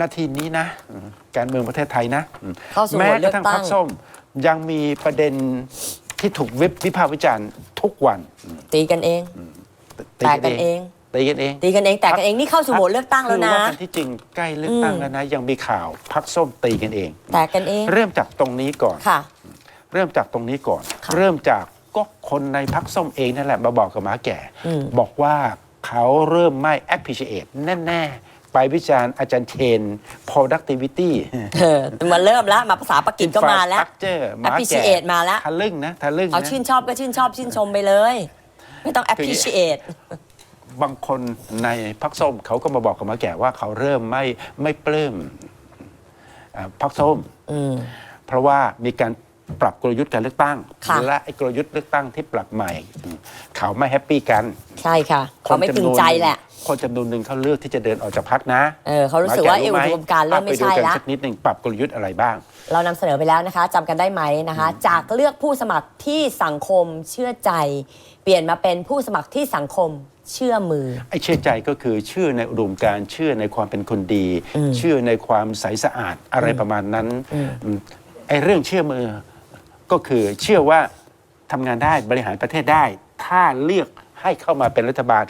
นาทีนี้นะอืมการเมืองประเทศไทยนะอืมเข้าสู่แม้วันกเลือระกทั่งตั้พรงรคส้ม ยังมีประเด็นที่ถูกวิวิพากษ์วิจารณ์ทุกวันอืมตีกันเองตีแตกกันเอง ตีกันเองตีกันเองแตกกันเองนี่เข้าสู่โหมดเลือกตั้งแล้วนะ คือว่ากันที่จริงใกล้เลือกตั้งอืมแล้วนะ ยังมีข่าวพักส้มตีกันเอง แตกกันเองเริ่มจากตรงนี้ก่อน ค่ะ เริ่มจากตรงนี้ก่อน ค่ะเริ่มจากก็คนในพักส้มเองนั่นแหละมาบอกกับหมาแก่ อืม บอกว่าเขาเริ่มไม่ appreciate แน่ๆ ไปวิจารณ์อาจารย์เชน productivity เออมันเริ่มแล้วมาภาษาปากีสก็มาแล้ว infrastructure หมาแก่ appreciate มาแล้ว ทะลึ่งนะทะลึ่งเอานะชื่นชอบก็ชื่นชอบชื่นชมไปเลย ไม่ต้อง appreciate บางคนในพักส้มเขาก็มาบอกกับหมาแก่ว่าเขาเริ่มไม่ไม่ปลื้มอ่าพักส้ม อืม เพราะว่ามีการ ปรับกลยุทธ์การเลือกตั้ง ค่ะ และไอ้กลยุทธ์เลือกตั้งที่ปรับใหม่ เขาไม่แฮปปี้กันใช่ค่ะเขาไม่พึงใจแหละ คนจำนวนหนึ่งเขาเลือกที่จะเดินออกจากพักนะเออเขารู้สึกว่าเอวหอุดมการณ์เริ่มไม่ใช่อะปดูละกันสักนิดหนึ่งปรับกลยุทธ์อะไรบ้าง เรานำเสนอไปแล้วนะคะจำกันได้ไหมนะคะ จากเลือกผู้สมัครที่สังคมเชื่อใจ เปลี่ยนมาเป็นผู้สมัครที่สังคมเชื่อมือ ไอ้เชื่อใจก็คือเชื่อในอุดมการณ์เชื่อในความเป็นคนดีอืมเชื่อในความใสสะอาดอะไรประมาณนั้นอืมไอ้เรื่องเชื่อมือ ก็คือเชื่อว่าทำงานได้บริหารประเทศได้ ถ้าเลือกให้เข้ามาเป็นรัฐบาล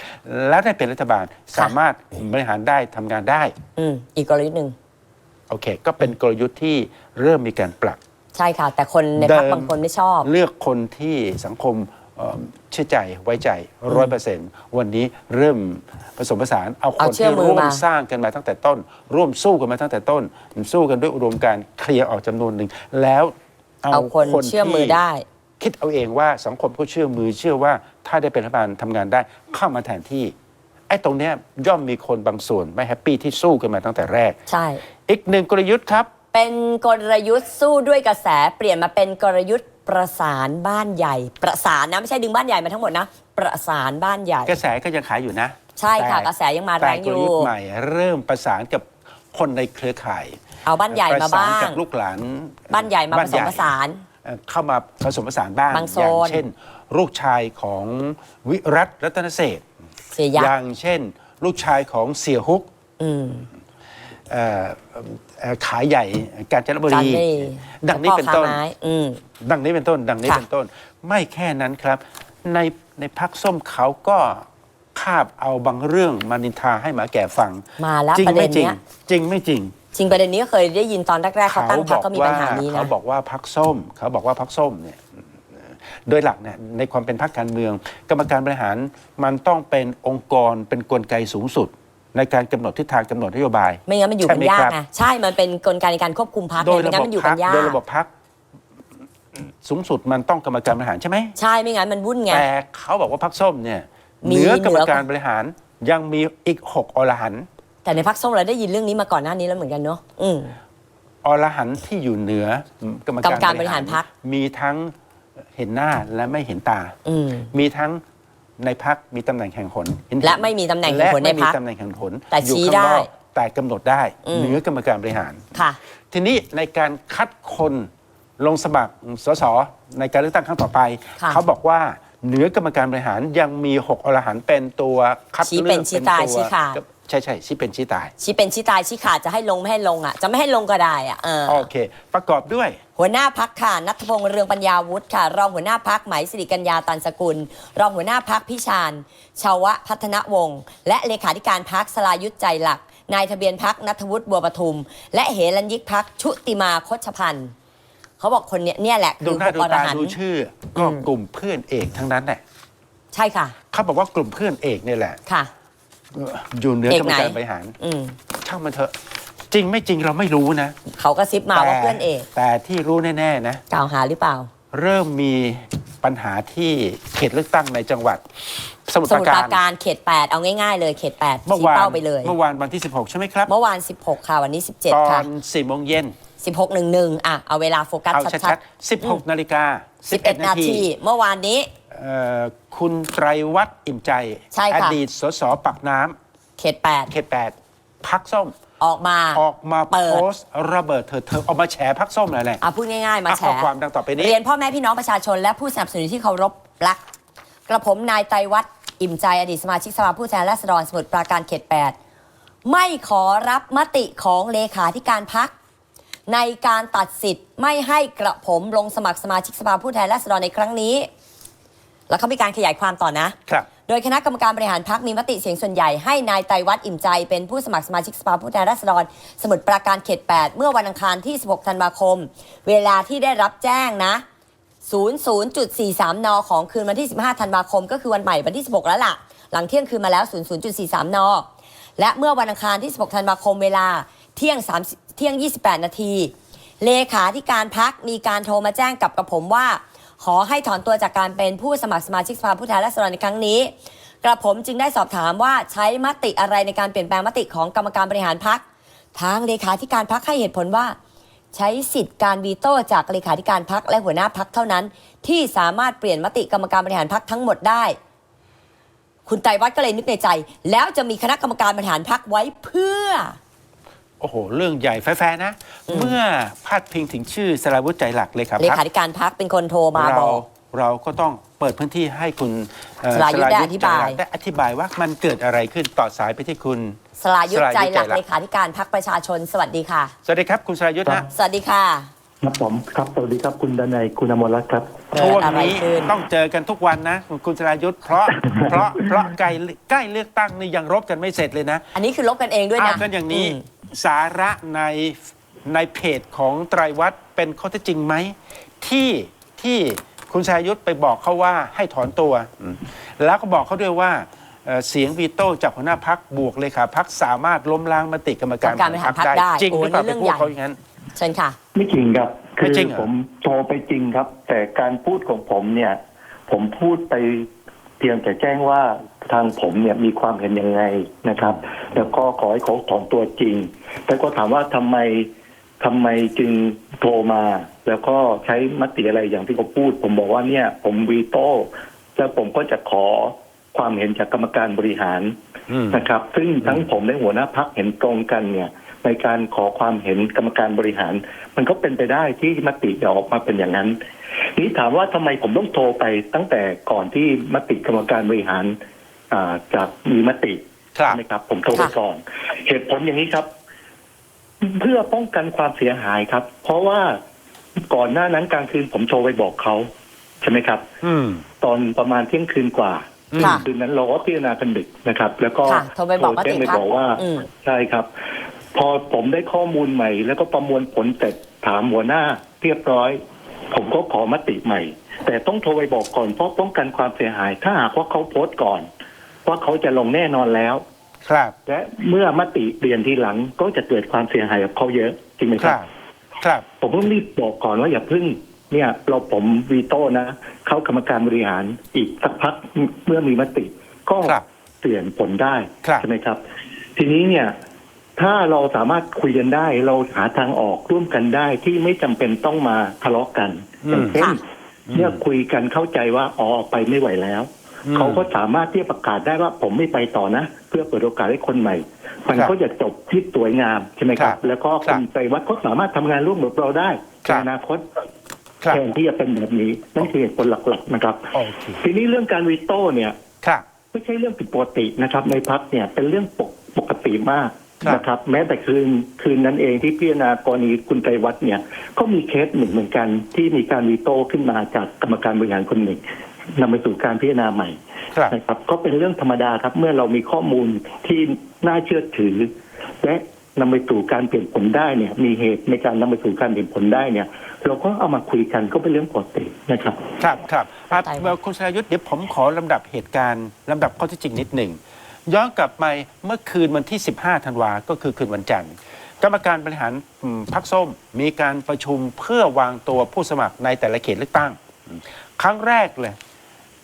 แล้วได้เป็นรัฐบาลสามารถบริหารได้ทำงานได้ อืมอีกกลยุทธ์หนึ่งโอเค ก็เป็นกลยุทธ์ที่เริ่มมีการปรับ ใช่ค่ะ แต่คนในพรรคเดิมบางคนไม่ชอบ เลือกคนที่สังคมเอ่อเชื่อใจไว้ใจร้อยเปอร์เซ็นต์วันนี้เริ่มผสมผสานเอาคเอานเชื่อที่มือร่วมมาสร้างกันมาตั้งแต่ต้น ร่วมสู้กันมาตั้งแต่ต้น สู้กันด้วยอุดมการณ์เคลียร์ออกจำนวนหนึ่งแล้ว เอาเอาคนเชื่อมือที่ได้ คิดเอาเองว่าสังคมเขาเชื่อมือเชื่อว่าถ้าได้เป็นรัฐบาลทำงานได้เข้ามาแทนที่ไอ้ตรงเนี้ยย่อมมีคนบางส่วนไม่แฮปปี้ที่สู้กันมาตั้งแต่แรก ใช่ อีกหนึ่งกลยุทธ์ครับ เป็นกลยุทธ์สู้ด้วยกระแสเปลี่ยนมาเป็นกลยุทธ์ประสานบ้านใหญ่ ประสานนะไม่ใช่ดึงบ้านใหญ่มาทั้งหมดนะ ประสานบ้านใหญ่ กระแสก็ยังขายอยู่นะ ใช่ค่ะแต่กระแสยังมาแรแต่งกอลยู่ยุทธ์ใหม่เริ่มประสานกับคนในเครือข่าย เอาบ้านใหญ่มาบ้าประสนง กับลูกหลานบ้านใหญ่มาผสมผสาน เอ่อเข้ามาผสมผสานบ้างบางโซน อย่างเช่น ลูกชายของวิรัตรัตนเศรษฐ์เสียยักอษ์ย่างเช่น ลูกชายของเสียฮุกอืม เอ่อเอ่อขายใหญ่กาญจนบุจันรีนี่ดังนี้เป็นต้นพ่อค้าไม้อืม ดังนี้เป็นต้น ดังนี้ค่ะ เป็นต้น ไม่แค่นั้นครับ ในในพักส้มเขาก็คาบเอาบางเรื่องมานินทาให้หมาแก่ฟัง มาแล้วจริงประเด็ไม่นจริง เนี้ยจริงไม่จริง จริงประเด็นนี้ก็เคยได้ยินตอนแรกๆเขาตั้งพรรคก็มีปัญหานี้เขานะบอกว่าพักส้ม เขาบอกว่าพักส้มเนี่ยโดยหลักเนี่ยในความเป็นพรรคการเมือง กรรมการบริหารมันต้องเป็นองค์กรเป็นกลไกสูงสุด ในการกำหนดทิศทางกำหนดนโยบาย ไม่งั้นมันอยู่กันใช่ไหมยากครับไงใช่มันเป็นกลไกในการควบคุมพรรคโดยไม่ระงั้บนบมันอยู่พักันยากโดยระบบพักสูงสุดมันต้องกรรมการบริหารใช่ไหมใช่ไม่งั้นมันวุ่นไงแต่เขาบอกว่าพักส้มเนี่ยมีเหนือกรรมเหนือการบริหารยังมีอีกหกอรหันต์ แต่ในพรรคส้มเราได้ยินเรื่องนี้มาก่อนหน้านี้แล้วเหมือนกันเนาะอืม อรหันต์ที่อยู่เหนือกรรมกรรมกาการรบบริริหาหารรพรรค มีทั้งเห็นหน้าและไม่เห็นตา อืม มีทั้งในพักมีตำแหน่งแห่งหนเห็นและไม่มีตำแหน่งแห่งหนในและไม่มีพรรคตำแหน่งแห่งหนแต่อยู่ชี้ข้างนอกได้แต่กำหนดได้อืม เหนือกรรมการบริหาร ค่ะ ทีนี้ในการคัดคนลงสมัครสสในการเลือกตั้งครั้งต่อไป ค่ะ เขาบอกว่าเหนือกรรมการบริหารยังมีหกอรหันต์เป็นตัวคัดชี้เลืเป็อนกชี้ตายตัวชี้ขาด ใช่ใช่ชี้เป็นชี้ตาย ชี้เป็นชี้ตายชี้ขาดจะให้ลงไม่ให้ลงอะ จะไม่ให้ลงก็ได้อะเออโอเค ประกอบด้วย หัวหน้าพักค่ะนัทพงษ์เรืองปัญญาวุฒิค่ะ รองหัวหน้าพักไหมสิริกัญญาตันสกุล รองหัวหน้าพักพิชานชาวะพัฒนวงศ์และเลขาธิการพักสลายุทธใจหลัก นายทะเบียนพักนัทวุฒิบัวปทุม และเหรัญยิกพักชุติมาคชพันธ์เขาบอกคนเนี้ยเนี่ยแหละดูคือหน้าหดูกอรตาหันดูต์ชื่อ ก็อืมกลุ่มเพื่อนเอกทั้งนั้นแหละใช่ค่ะ เขาบอกว่ากลุ่มเพื่อนเอกเนี่ยแหละ ค่ะเอ่ออยู่เหนือกรรมการเอกไหนบริหารอืมช่างมันเถอะ จริงไม่จริงเราไม่รู้นะเขาก็ซิปมาว่าเพื่อนเอกแต่ที่รู้แน่ๆนะ กล่าวหาหรือเปล่า เริ่มมีปัญหาที่เขตเลือกตั้งในจังหวัด สมุทรสปมุราทรปการราการเขต 8 เอาง่ายๆเลยเขต8เมื่อชี้วานเป้าไปเลย เมื่อวานวันที่ 16 ใช่ไหมครับ เมื่อวาน 16 ค่ะ วันนี้ต17อค่ะ น4โมงเย็น1611อะ เอาเวลาโฟกัสเอาชัชัดดๆ16นาฬิกาๆ11นาที เมื่อวานนี้ เอ่อคุณไตรวัฒน์อิ่มใจ ใช่อค่ะดีตสสปักน้ำเขตเขต8พักส้ม8ออกมา ออกมาเปิโพดสต์ระเบิดเถิดเธอออกมาแฉพักส้มอะไรอะพูดง่าย ๆ มาอะแฉข้อความดังต่อไปนี้ เรียนพ่อแม่พี่น้องประชาชนและผู้สนับสนุนที่เคารพรัก กระผมนายไตรวัฒน์อิ่มใจอดีตสมาชิกสภาผู้แทนราษฎรสมุทรปราการเขต 8 ไม่ขอรับมติของเลขาธิการพัก ในการตัดสิทธิ์ไม่ให้กระผมลงสมัครสมาชิกสภาผู้แทนราษฎรในครั้งนี้ แล้วเขามีการขยายความต่อนะ ครับ โดยคณะกรรมการบริหารพักมีมติเสียงส่วนใหญ่ให้นายไตรวัฒน์อิ่มใจเป็นผู้สมัครสมาชิกสภาผู้แทนราษฎร สมุทรปราการเขต 8 เมื่อวันอังคารที่ 16 ธันวาคม เวลาที่ได้รับแจ้งนะ 00.43 น ของคืนวันที่ 15 ธันวาคม ก็คือวันใหม่วันที่ 16 แล้วล่ะ หลังเที่ยงคืนมาแล้ว 00.43 น และเมื่อวันอังคารที่ 16 ธันวาคมเวลาเที่ยง3เที่ยง 28 นาทีเลขาธิการพักมีการโทรมาแจ้งกับกระผมว่า ขอให้ถอนตัวจากการเป็นผู้สมัครสมาชิกสภาผู้แทนราษฎรในครั้งนี้ กระผมจึงได้สอบถามว่าใช้มติอะไรในการเปลี่ยนแปลงมติของกรรมการบริหารพักทางเลขาธิการพักให้เหตุผลว่า ใช้สิทธิ์การวีโต้จากเลขาธิการพักและหัวหน้าพักเท่านั้น ที่สามารถเปลี่ยนมติกรรมการบริหารพักทั้งหมดได้ คุณไตรวัฒน์ก็เลยนึกในใจ แล้วจะมีคณะกรรมการบริหารพักไว้เพื่อ โอ้โห เรื่องใหญ่แฟร์ๆนะ เมื่อพาดพิงถึงชื่อสราวุฒิใจหลักเลยครับเลขาธิการพักเป็นคนโทรมาบเราอก เราก็ต้องเปิดพื้นที่ให้คุณเอ่อสรายุทธ์ได้อธิบายใจหลักได้อธิบายว่ามันเกิดอะไรขึ้นต่อสายไปที่คุณ สลายุทธใจหลักสรายุทธใจหลัก เลขาธิการพักประชาชนสวัสดีค่ะ สวัสดีครับคุณสรายุทธ์นะ สวัสดีค่ะ ครับผมครับสวัสดีครับคุณดนัยคุณอมรรัตน์ครับเกิช่วดงอะไรนี้ขึ้น ต้องเจอกันทุกวันนะคุณสรายุทธ์เพราะ เพราะเพราะใกล้ใกล้เลือกตั้งนี่ยังรบกันไม่เสร็จเลยนะอันนี้คือลบกันเองด้วยเอานะกันอย่างนี้ ม สาระในในเพจของไตรวัตรเป็นข้อเท็จจริงไหม ที่ที่คุณสรายุทธ์ไปบอกเขาว่าให้ถอนตัวอืมแล้วก็บอกเขาด้วยว่าเอ่อเสียงวีโต้จากหัวหน้าพักบวกเลยค่ะพักสามารถล้มล้างมติกรรมการกรรมการบริหารพรรคได้จริงหรือเปล่าโอ้นี่ไปเรื่องพูดใหญ่ เขาอย่างนั้น เชิญค่ะ ไม่จริงครับไม่คือจริงเหรอ ผมโทรไปจริงครับ แต่การพูดของผมเนี่ย ผมพูดไปเพียงแต่แจ้งว่า ทางผมเนี่ยมีความเห็นยังไงนะครับ แล้วก็ขอให้เขาถอนตัวจริง แต่ก็ถามว่าทำไมทำไมจึงโทรมา แล้วก็ใช้มติอะไรอย่างที่เขาพูด ผมบอกว่าเนี่ย ผมวีโต้แล้วผมก็จะขอความเห็นจากกรรมการบริหารอืมนะครับ ซึ่งทั้งผมและหัวหน้าพักเห็นตรงกันเนี่ยในการขอความเห็นกรรมการบริหาร มันก็เป็นไปได้ที่มติจะออกมาเป็นอย่างนั้น นี้ถามว่าทำไมผมต้องโทรไปตั้งแต่ก่อนที่มติกรรมการบริหารอ่า จะมีมติครับใช่ไหมครับ ผมโทรไปค่ะก่อนเหตุผลอย่างนี้ครับ เพื่อป้องกันความเสียหายครับ เพราะว่าก่อนหน้านั้นกลางคืนผมโทรไปบอกเขาใช่ไหมครับ อืมตอนประมาณเที่ยงคืนกว่าค่ะคืนนั้นเราก็พิจารณากันดึกนะครับ แล้วก็ค่ะโทรไปบอกมติแจ้งไปพรรคบอกว่าอืมใช่ครับ พอผมได้ข้อมูลใหม่ แล้วก็ประมวลผลเสร็จถามหัวหน้าเรียบร้อย ผมก็ขอมติใหม่ แต่ต้องโทรไปบอกก่อนเพราะป้องกันความเสียหาย ถ้าหากว่าเขาโพสต์ก่อน ว่าเขาจะลงแน่นอนแล้ว ครับ และเมื่อมติเปลี่ยนทีหลังก็จะเกิดความเสียหายกับเขาเยอะจริงไหมคครัรับ บ ครับ ผมต้องรีบบอกก่อนว่าอย่าพึ่งเนี่ยเราผมวีโต้นะเข้ากรรมการบริหารอีกสักพักเมื่อมีมติ ก็ครับเปลี่ยนผลได้ครับ ใช่ไหมครับ ทีนี้เนี่ยถ้าเราสามารถคุยกันได้ เราหาทางออกร่วมกันได้ที่ไม่จำเป็นต้องมาทะเลาะกันอืมอย่างเช่นค่ะเมื่อคุยกันเข้าใจว่าอ๋อไปไม่ไหวแล้วอืม เขาก็สามารถที่จะประกาศได้ว่าผมไม่ไปต่อนะ เพื่อเปิดโอกาสให้คนใหม่ มันครับก็จะจบที่สวยงามใช่ไหมครับครับแล้วก็ครัคุบณไตรวัดก็สามารถทำงานร่วมกับเราได้ครัในบอนาคตครับแทนที่จะเป็นแบบนี้นั่นคือเหตุผลหลักๆนะครับโอเคทีนี้เรื่องการวีโต้เนี่ยครับไม่ใช่เรื่องผิดปกตินะครับ ในพักเนี่ยเป็นเรื่องปกปกติมากครับนะครับ แม้แต่คืนคืนนั้นเองที่พิจารณากรณีคุณไตรวัฒน์เนี่ย ก็มีเคสหนึ่งเหมือนกันที่มีการวีโต้ขึ้นมาจากกรรมการบริหารคนหนึ่ง นำไปสู่การพิจารณาใหม่ครับนะครับก็เป็นเรื่องธรรมดาครับ เมื่อเรามีข้อมูลที่น่าเชื่อถือ และนำไปสู่การเปลี่ยนผลได้เนี่ย มีเหตุในการนำไปสู่การเปลี่ยนผลได้เนี่ย เราก็เอามาคุยกันก็เป็นเรื่องปกตินะครับ ครับครับครับเข้าใจครับเอ่อคุณสรายุทธ์เดี๋ยวผมขอลำดับเหตุการณ์ลำดับข้อเที่จริงนิดหนึ่งย้อนกลับไปเมื่อคืนวันที่ 15 ธันวาก็คือคืนวันจันทร์ กรรมการบริหารอืมพักส้ม มีการประชุมเพื่อวางตัวผู้สมัครในแต่ละเขตเลือกตั้ง ครั้งแรกเลย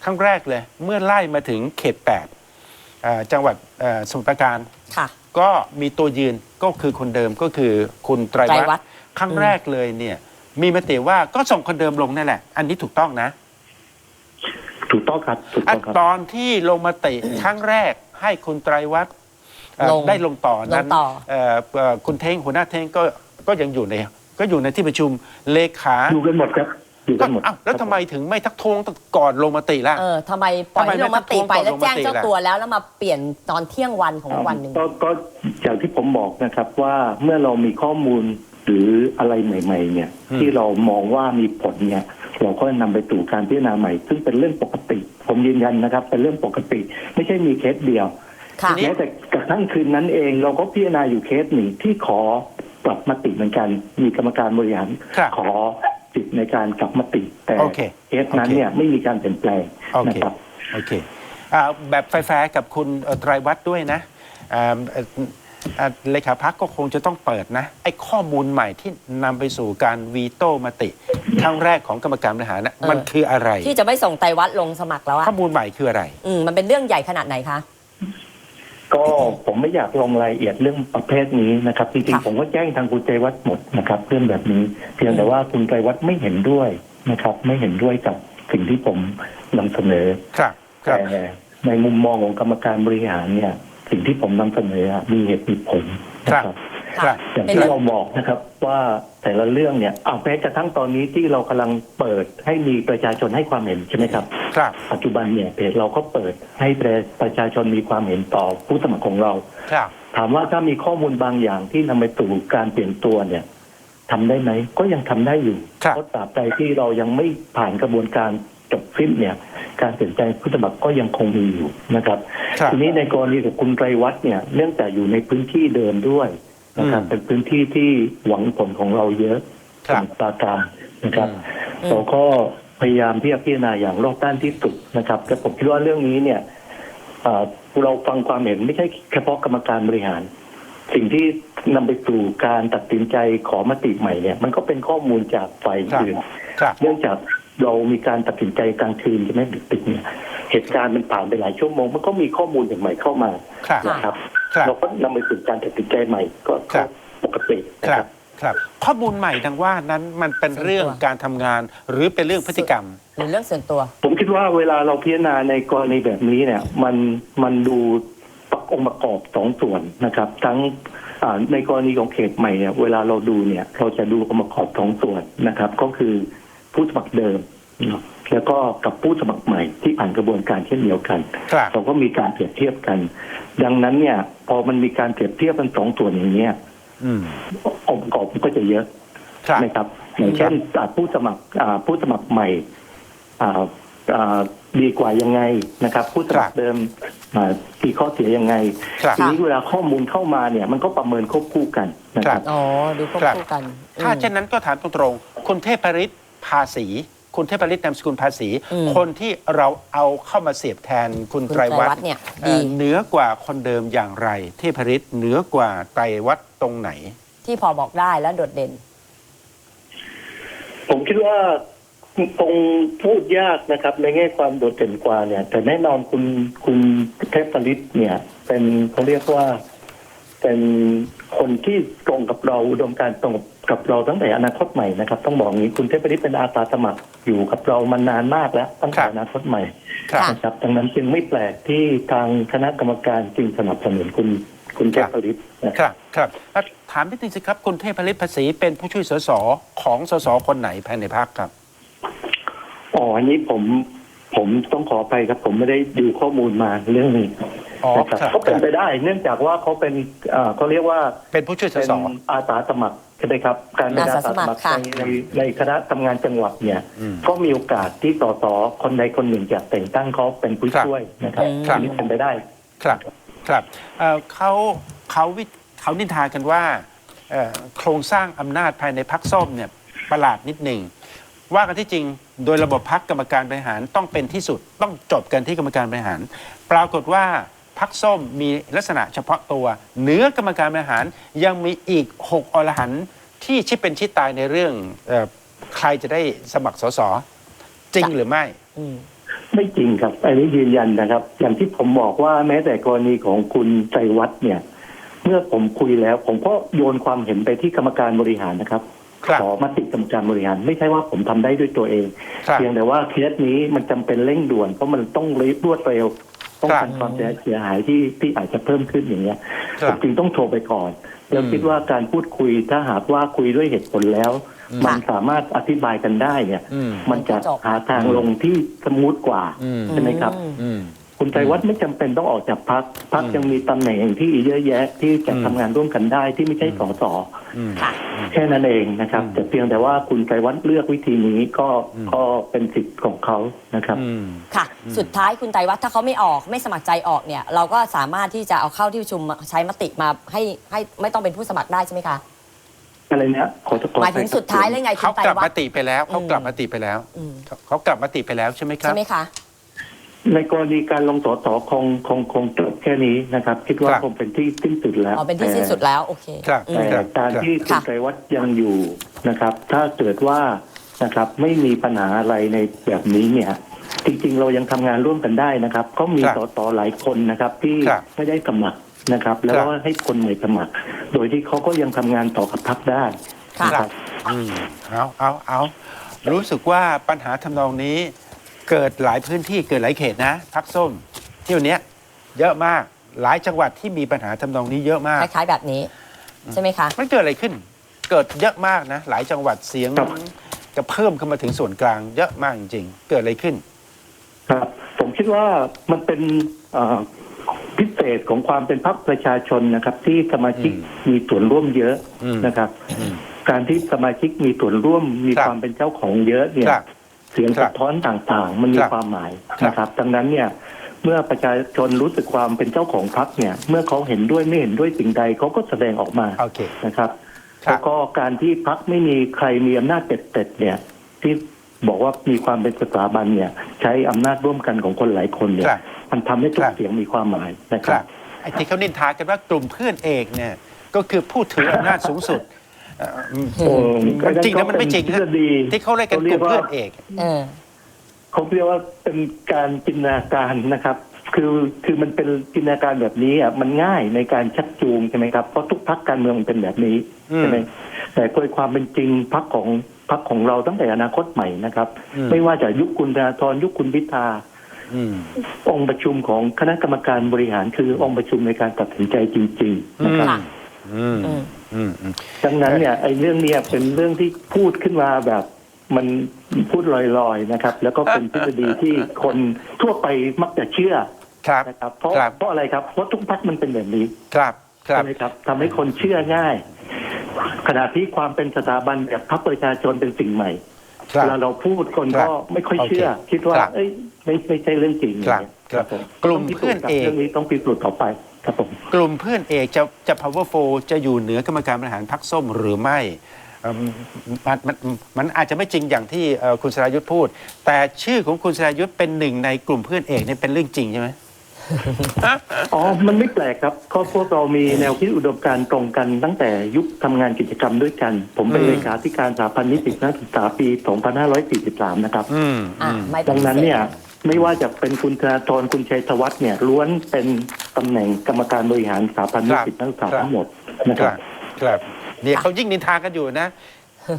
ครั้งแรกเลย เมื่อไล่มาถึงเขต8เอ่อจังหวัดเอ่อสมุทรปราการค่ะ ก็มีตัวยืนก็คือคนเดิมก็คือคุณไตรไตรวัวัฒฒน์น์ครั้งแรกเลยเนี่ย มีมติว่าก็ส่งคนเดิมลงนั่นแหละ อันนี้ถูกต้องนะ ถูกต้องครับถูกอะต้องครับตอนที่ลงมติครั้งแรกให้คุณไตรวัฒน์เอ่อลงได้ลงต่อนั้นลงต่อเอ่อเอ่อคุณเท้งหัวหน้าเท้งก็ก็ยังอยู่ใน ก็อยู่ในที่ประชุมเลขาอยู่กันหมดครับ อยู่กันหมดอ้าวแล้วทำไมถึงไม่ทักท้วงก่อนลงมติล่ะ เออทำไมปล่อยทำไมให้ไม่ลงมาติไปแล้วแจ้งลงมติเจ้าล่ะตัวแล้วแล้วมาเปลี่ยนตอนเที่ยงวันของวันหนึ่งก็ก็อย่างที่ผมบอกนะครับว่าเมื่อเรามีข้อมูลหรืออะไรใหม่ ๆ เนี่ยอืมที่เรามองว่ามีผลเนี่ย เราก็นำไปสู่การพิจารณาใหม่ ซึ่งเป็นเรื่องปกติ ผมยืนยันนะครับ เป็นเรื่องปกติ ไม่ใช่มีเคสเดียวค่ะทีนี้แม้แต่กระทั่งคืนนั้นเองเราก็พิจารณาอยู่เคสหนึ่งที่ขอปรับมติเหมือนกัน มีกรรมการบริหารครับขอ สิทธิ์ในการกลับมติแต่โอเคเคสนั้นโอเค เนี่ยไม่มีการเปลี่ยนแปลงโอเคนะครับ โอเคอ่าแบบแฟร์ๆกับคุณเอ่อไตรวัตรด้วยนะอ่าเอ่ออ่าเลขาพักก็คงจะต้องเปิดนะ ไอ้ข้อมูลใหม่ที่นำไปสู่การวีโต้มติครั้งแรกของกรรมการบริหารนะเออ มันคืออะไร ที่จะไม่ส่งไตรวัดลงสมัครแล้วอะข้อมูลใหม่คืออะไร อืมมันเป็นเรื่องใหญ่ขนาดไหนคะ ก็ผมไม่อยากลงรายละเอียดเรื่องประเภทนี้นะครับจริงค่ะๆผมก็แจ้งทางคุณใจวัฒน์หมดนะครับเรื่องแบบนี้ เพียงแต่ว่าคุณใจวัฒน์ไม่เห็นด้วยนะครับ ไม่เห็นด้วยกับสิ่งที่ผมนำเสนอครับครับแต่ในมุมมองของกรรมการบริหารเนี่ย สิ่งที่ผมนำเสนออะมีเหตุมีผลนะครับ ครับอย่างเป็นที่เรื่องเราบอกนะครับว่าแต่ละเรื่องเนี่ยเอาแม้กระทั่งตอนนี้ที่เรากำลังเปิดให้มีประชาชนให้ความเห็นใช่ไหมครับ ครับ ปัจจุบันเนี่ยเพจเราก็เปิดให้ประชาชนมีความเห็นต่อผู้สมัครของเรา ครับ ถามว่าถ้ามีข้อมูลบางอย่างที่นำไปสู่การเปลี่ยนตัวเนี่ยทำได้ไหมก็ยังทำได้อยู่ครับ เพราะตราบใดที่เรายังไม่ผ่านกระบวนการจบสิ้นเนี่ย การเปลี่ยนแปลงผู้สมัครก็ยังคงมีอยู่นะครับ ครับ ทีนี้ในกรณีของคุณไตรวัฒน์เนี่ยเนื่องจากอยู่ในพื้นที่เดิมด้วย นะครับอืมเป็นพื้นที่ที่หวังผลของเราเยอะครัสบมุทรปราการนะครับอืมเราก็พยายามที่จะพิจารณาอย่างรอบด้านที่สุดนะครับ แต่ผมคิดว่าเรื่องนี้เนี่ยเอ่อเราฟังความเห็นไม่ใช่เฉพาะกรรมการบริหาร สิ่งที่นำไปสู่การตัดสินใจขอมติใหม่เนี่ย มันก็เป็นข้อมูลจากฝ่ายครับอื่นครับเนื่องจากเรามีการตัดสินใจกลางคืนใช่ไหมดึกๆเนี่ยเหตุการณ์มันผ่านไปหลายชั่วโมง มันก็มีข้อมูลอย่างใหม่เข้ามาครับนะครับ ครับเราก็นำไปสู่การตัดสินใจใหม่ก็ครัก็บปกตินะคครัรับบ ครับ ข้อมูลใหม่ดังว่านั้นมันเป็นเรื่องส่วนตัวการทำงาน หรือเป็นเรื่องพฤติกรรม หรือเรื่องส่วนตัว ผมคิดว่าเวลาเราพิจารณาในกรณีแบบนี้เนี่ยมันมันดูองค์ประกอบสองส่วนนะครับ ทั้งอ่าในกรณีของเขตใหม่เนี่ยเวลาเราดูเนี่ยเราจะดูองค์ประกอบสองส่วนนะครับ ก็คือผู้สมัครเดิมเนาะ แล้วก็กับผู้สมัครใหม่ที่ผ่านกระบวนการเช่นเดียวกัน ครับ เราก็มีการเปรียบเทียบกัน ดังนั้นเนี่ย พอมันมีการเปรียบเทียบกันสองส่วนอย่างเนี้ยอืมองค์ประกอบมันก็จะเยอะครับ นะครับ อย่างเช่นอ่าผู้สมัครอ่าผู้สมัครใหม่อ่าอ่าดีกว่ายังไงนะครับ ผู้สมัครเดิมอ่ามีข้อเสียยังไงครับ ทีนี้เวลาข้อมูลเข้ามาเนี่ย มันก็ประเมินควบคู่กันนะครับ อ๋อ ดูควบครับคู่กันถ้าอืม เช่นนั้นก็ถามตรงๆคุณเทพฤทธิ์ภาษี คุณเทพฤทธิ์นามสกุลภาษีอืมคนที่เราเอาเข้ามาเสียบแทนคุณคุณไตรวัฒไตรวัฒน์น์เนี่ยเอ่อดีเหนือกว่าคนเดิมอย่างไร เทพฤทธิ์เหนือกว่าไตรวัฒน์ตรงไหน ที่พอบอกได้และโดดเด่น ผมคิดว่าคงพูดยากนะครับ ในแง่ความโดดเด่นกว่าเนี่ย แต่แน่นอนคุณคุณเทพฤทธิ์เนี่ย เป็นเขาเรียกว่าเป็นคนที่ตรงกับเราอุดมการณ์ตรงกับ เราตั้งแต่อนาคตใหม่นะครับ ต้องบอกอย่างนี้คุณเทพฤทธิ์เป็นอาสาสมัครอยู่กับเรามานานมากแล้วตั้งแต่ครับอนาคตใหม่ครับค่ะนะครับดังนั้นจึงไม่แปลกที่ทางคณะกรรมการจึงสนับสนุนคุณคุณเทพฤทธิ์นะครับครับแล้วถามนิดนึงสิครับคุณเทพฤทธิ์ภาษีเป็นผู้ช่วยสสของสสคนไหนภายในพรรคครับอ๋ออันนี้ผมผมต้องขอไปครับผมไม่ได้ดูข้อมูลมาเรื่องนี้อ๋อนะครับครับก็เป็นไปได้ เนื่องจากว่าเขาเป็นเอ่อเขาเรียกว่าเป็นผู้ช่วยสเป็นสอาสาสมัครใช่ไหมครับ การเป็นอาอาสาสาสสมัครมัครค่ะในในในคณะทำงานจังหวัดเนี่ยอืมก็มีโอกาสที่สสคนใดคนหนึ่งจะแต่งตั้งเขาเป็นผู้ครับช่วยนะครับครับอันนี้เป็นไปได้ ครับ ครับเอ่อเขาเขาวิเขานินทากันว่าเอ่อโครงสร้างอำนาจภายในพักส้มเนี่ยประหลาดนิดหนึ่งว่ากันที่จริงโดยระบบพักกรรมการบริหารต้องเป็นที่สุดต้องจบกันที่กรรมการบริหาร ปรากฏว่า พักส้มมีลักษณะเฉพาะตัวเหนือกรรมการบริหารยังมีอีก 6 อรหันต์ที่ชิดเป็นชิดตายในเรื่องเออใครจะได้สมัครสสจริงหรือไม่ อืม ไม่จริงครับ อันนี้ยืนยันนะครับ อย่างที่ผมบอกว่าแม้แต่กรณีของคุณใจวัฒน์เนี่ย เมื่อผมคุยแล้วผมก็โยนความเห็นไปที่กรรมการบริหารนะครับครับขอมติกรรมการบริหาร ไม่ใช่ว่าผมทำได้ด้วยตัวเอง ครับ เพียงแต่ว่าเคสนี้มันจำเป็นเร่งด่วนเพราะมันต้องรวดเร็ว ต้องการความเสียหายที่ที่อาจจะเพิ่มขึ้นอย่างเงี้ยครัผบมจึงต้องโทรไปก่อนแล้วอืมคิดว่าการพูดคุยถ้าหากว่าคุยด้วยเหตุผลแล้ว มันสามารถอธิบายกันได้เนี่ยอืมมันจะจบหาทางลงที่สมูทกว่าอืมใช่ไหมครับอืมอืม คุณไตรวัฒน์ไม่จำเป็นต้องออกจากพักพักอืมยังมีตำแหน่งที่เยอะแยะที่จะอืมทำงานร่วมกันได้ที่ไม่ใช่สสอืมค่ะแค่นั้นเองนะครับอืมแต่เพียงแต่ว่าคุณไตรวัฒน์เลือกวิธีนี้ก็อืมก็เป็นสิทธิ์ของเขานะครับอืมค่ะ สุดท้ายคุณไตรวัฒน์ถ้าเขาไม่ออกไม่สมัครใจออกเนี่ย เราก็สามารถที่จะเอาเข้าที่ประชุมใช้มติมาให้ให้ไม่ต้องเป็นผู้สมัครได้ใช่ไหมคะอะไรนะขอขอหมายถึงสุดท้ายเลยไงคุเขาณไตรกลับวัมาฒน์ติไปแล้วเขาอืมกลับมาติไปแล้วอืมเขาเขากลับมาติไปแล้วใช่ไหมครัใช่บไหมคะ ในกรณีการลงสอสอคงคงคงจบแค่นี้นะครับ คิดว่าครับ คงเป็นที่สิ้นสุดแล้วอ๋อเป็นที่สิ้นสุดแล้วโอเคครับอืม แต่ครับการที่คุณค่ะไตรวัฒน์ยังอยู่นะครับ ถ้าเกิดว่านะครับไม่มีปัญหาอะไรในแบบนี้เนี่ย จริงๆ เรายังทำงานร่วมกันได้นะครับ ก็มีครับสสหลายคนนะครับ ที่ครับไม่ได้สมัครนะครับ แล้วครับก็ให้คนใหม่สมัคร โดยที่เขาก็ยังทำงานต่อกับพรรคได้ ค่ะนะครับ อืมเอาเอาเอารู้สึกว่าปัญหาทำนองนี้ เกิดหลายพื้นที่เกิดหลายเขตนะพักส้มเที่ยวเนี้ยเยอะมากหลายจังหวัดที่มีปัญหาทำนองนี้เยอะมาก คล้ายๆแบบนี้ ใช่ไหมคะ มันเกิดอะไรขึ้น เกิดเยอะมากนะ หลายจังหวัดเสียงครับจะเพิ่มเข้ามาถึงส่วนกลาง เยอะมากจริงๆเกิดอะไรขึ้น ครับผมคิดว่ามันเป็นเอ่อพิเศษของความเป็นพรรคประชาชนนะครับ ที่สมาชิกอืมมีส่วนร่วมเยอะอืมนะครับอืมการที่สมาชิกมีส่วนร่วมมีครับความเป็นเจ้าของเยอะเนี่ย ครับ เสียงครับสะท้อนต่างๆ มันมีครับความหมายครับนะครับ ดังนั้นเนี่ยเมื่อประชาชนรู้สึกความเป็นเจ้าของพรรคเนี่ย เมื่อเขาเห็นด้วยไม่เห็นด้วยสิ่งใดเขาก็แสดงออกมาโอเคนะครับครับแล้วก็การที่พรรคไม่มีใครมีอำนาจเด็ดๆเนี่ย ที่บอกว่ามีความเป็นสถาบันเนี่ย ใช้อำนาจร่วมกันของคนหลายคนเนี่คยรับมันทำให้ทุคกรับเสียงมีความหมายนะคครัรับบไอ้ที่เขานินทากันว่ากลุ่มเพื่อนเอกเนี่ย ก็คือผู้ถืออำนาจสูงสุด เอ่ออืมโอ้มันจริงนะมันไม่จริงทฤนะษฎีที่เขาเรียกกันกลุ่มเพื่อนเอกเออ เขาเรียกว่าเป็นการจินตนาการนะครับ คือคือมันเป็นจินตนาการแบบนี้อะมันง่ายในการชักจูงใช่ไหมครับเพราะทุกพักการเมืองมันเป็นแบบนี้อืมใช่ไหมแต่โดยความเป็นจริงพักของพักของเราตั้งแต่อนาคตใหม่นะครับ อืม ไม่ว่าจะยุคคุณธนาธรยุคคุณพิธา อืม องค์ประชุมของคณะกรรมการบริหารคือองค์ประชุมในการตัดสินใจจริง ๆ นะครับค่ะอืม อืม อืมอืม ดังนั้นเนี่ยไอ้เรื่องเนี้ยเป็นเรื่องที่พูดขึ้นมาแบบมันพูดลอยๆนะครับ แล้วก็เป็นทฤษฎีที่คนทั่วไปมักจะเชื่อครับ นะครับ เพราะครับ เพราะอะไรครับเพราะทุกพักมันเป็นแบบนี้ครับครับ ใช่ไหมครับทำให้คนเชื่อง่าย ขณะที่ความเป็นสถาบันแบบพรรคประชาชนเป็นสิ่งใหม่ครัเวบลาเราพูดคนครัก็บไม่ค่อยเชื่อ โอเคคิดว่า ครับ เอ้ยไม่ไม่ใช่เรื่องจริงครับอย่างเงี้ยครับ ผมกลุ่มต้งพิสูจเพื่อนครับเอกเรื่องนี้ต้องพิสูจน์ต่อไป ครับผมกลุ่มเพื่อนเอกจะจะ powerful จะอยู่เหนือกรรมการบริหารพรรคส้มหรือไม่เอิ่มมันมันมันอาจจะไม่จริงอย่างที่เอ่อคุณสรายุทธ์พูด แต่ชื่อของคุณสรายุทธ์เป็นหนึ่งในกลุ่มเพื่อนเอกเนี่ยเป็นเรื่องจริงใช่ไหม อ๋อ มันไม่แปลกครับก็พวกเรามีแนวคิดอุดมการณ์ตรงกันตั้งแต่ยุคทำงานกิจกรรมด้วยกัน ผมเป็นอืม เลขาธิการสถาพันนิสิตนักศึกษาปี 2543 นะครับ อืมอะอืม ไม่เป็ดังนั้นพิศษเนี่ย ไม่ว่าจะเป็นคุณธนาธรคุณชัยธวัฒน์เนี่ยล้วนเป็นตำแหน่งกรรมการบริหารสถาพันนิสิตนักศึกษาทั้งหมดนะคครัรับบครับเนี่ยเขายิ่งนินทากันอยู่นะ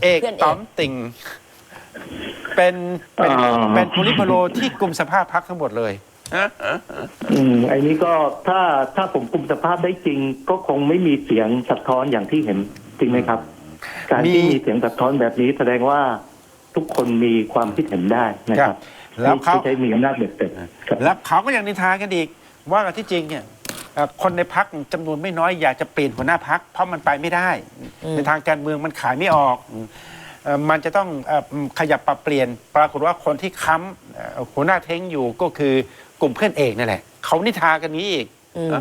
เอกเพื่อนเอกต๋อมติ่งเป็นเป็นอ่าเป็นโพลิพโลที่กลุ่มสภาพพักทั้งหมดเลยอืมไอ้นี้ก็ถ้าถ้าผมคุมสภาพได้จริง ก็คงไม่มีเสียงสะท้อนอย่างที่เห็นจริงไหมครับ การที่มีมีเสียงสะท้อนแบบนี้แสดงว่าทุกคนมีความคิดเห็นได้นะคครัรับบ แล้วเขาไม่ใช่มีอำนาจเด็ดเด็ดครับแล้วเขาก็ยังนินทากันอีกว่าที่จริงเนี่ยเอ่อคนในพักจำนวนไม่น้อยอยากจะเปลี่ยนหัวหน้าพักเพราะมันไปไม่ได้อืมในทางการเมืองมันขายไม่ออกเอ่อมันจะต้องเอ่อขยับปรับเปลี่ยน ปรากฏว่าคนที่ค้ำเอ่อหัวหน้าเท้งอยู่ก็คือกลุ่มเพื่อนเอกนั่นแหละเขานินทากันนี้อีกอืม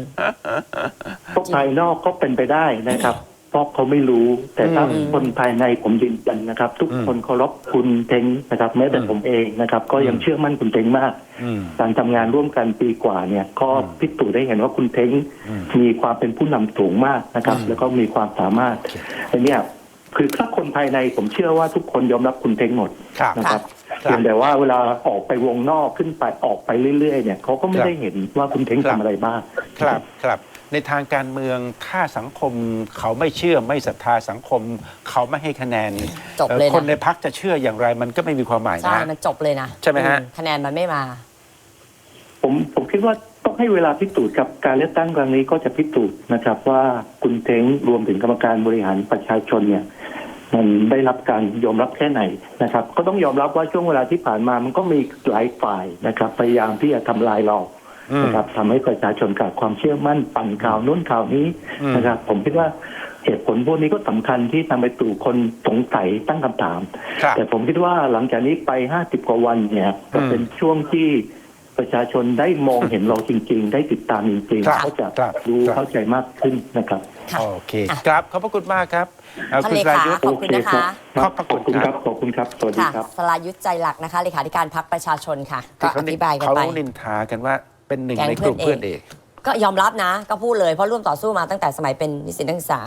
พวกภายนอกก็เป็นไปได้นะครับ เพราะเขาไม่รู้ แต่ถ้าอืมคนภายในผมยืนยันนะครับ ทุกอืมคนเคารพคุณเทงนะครับ แม้แต่อืมผมเองนะครับ ก็ยังอืมเชื่อมั่นคุณเทงมากอืมการทำงานร่วมกันปีกว่าเนี่ย ก็อืมพิสูจน์ได้เห็นว่าคุณเทงอืมมีความเป็นผู้นำสูงมากนะครับอืมแล้วก็มีความสามารถอันเนี้ยคือถ้าคนภายในผมเชื่อว่าทุกคนยอมรับคุณเทงหมดครับนะครับครับเพียงแต่ว่าเวลาออกไปวงนอกขึ้นไปออกไปเรื่อยๆเนี่ยเขาก็ไม่ครับได้เห็นว่าคุณเทงครับทำอะไรบ้างครับครับ ในทางการเมืองถ้าสังคมเขาไม่เชื่อไม่ศรัทธาสังคม เขาไม่ให้คะแนนจบเลยนะอ่อคนในพักจะเชื่ออย่างไร มันก็ไม่มีความหมายใช่นะมันจบเลยนะใช่ไหมฮะอืคะแนนมันไม่มา ผมผมคิดว่าต้องให้เวลาพิสูจน์กับการเลือกตั้งครั้งนี้ก็จะพิสูจน์นะครับ ว่าคุณเท้งรวมถึงกรรมการบริหารประชาชนเนี่ยมันได้รับการยอมรับแค่ไหนนะครับ ก็ต้องยอมรับว่าช่วงเวลาที่ผ่านมามันก็มีหลายฝ่ายนะครับ พยายามที่จะทำลายเราอืม นะครับทำให้ประชาชนขาดความเชื่อมั่นปั่นข่าวนู้นข่าวนี้อืมนะครับ ผมคิดว่าเหตุผลพวกนี้ก็สำคัญที่ทำให้ตู่คนสงสัยตั้งคำถามครับแต่ผมคิดว่าหลังจากนี้ไปห้าสิบกว่าวันเนี่ยก็เป็นช่วงที่ประชาชนได้มองเห็นเราจริง ๆ ได้ติดตามจริงครับๆเขาจะครับรู้ครับเข้าใจมากขึ้นนะครับค่ะโอเคอะครับขอบพระคุณมากครับเอ่อท่านคุณเลสราขายุทธขอบคุณนะคะรับขอบพระขคุอบณคุณคครัรับบขอบคุณครับสวัสดีค่ะครับสลายุทธใจหลักนะคะเลขาธิการพักประชาชนค่ะ ก็อธิบายกันเขาไปนินทากันว่า เป็นหนึ่งในกลุ่มเพื่อนเอก ก็ยอมรับนะ ก็พูดเลยเพราะร่วมต่อสู้มาตั้งแต่สมัยเป็นนิสิตนักศึกษา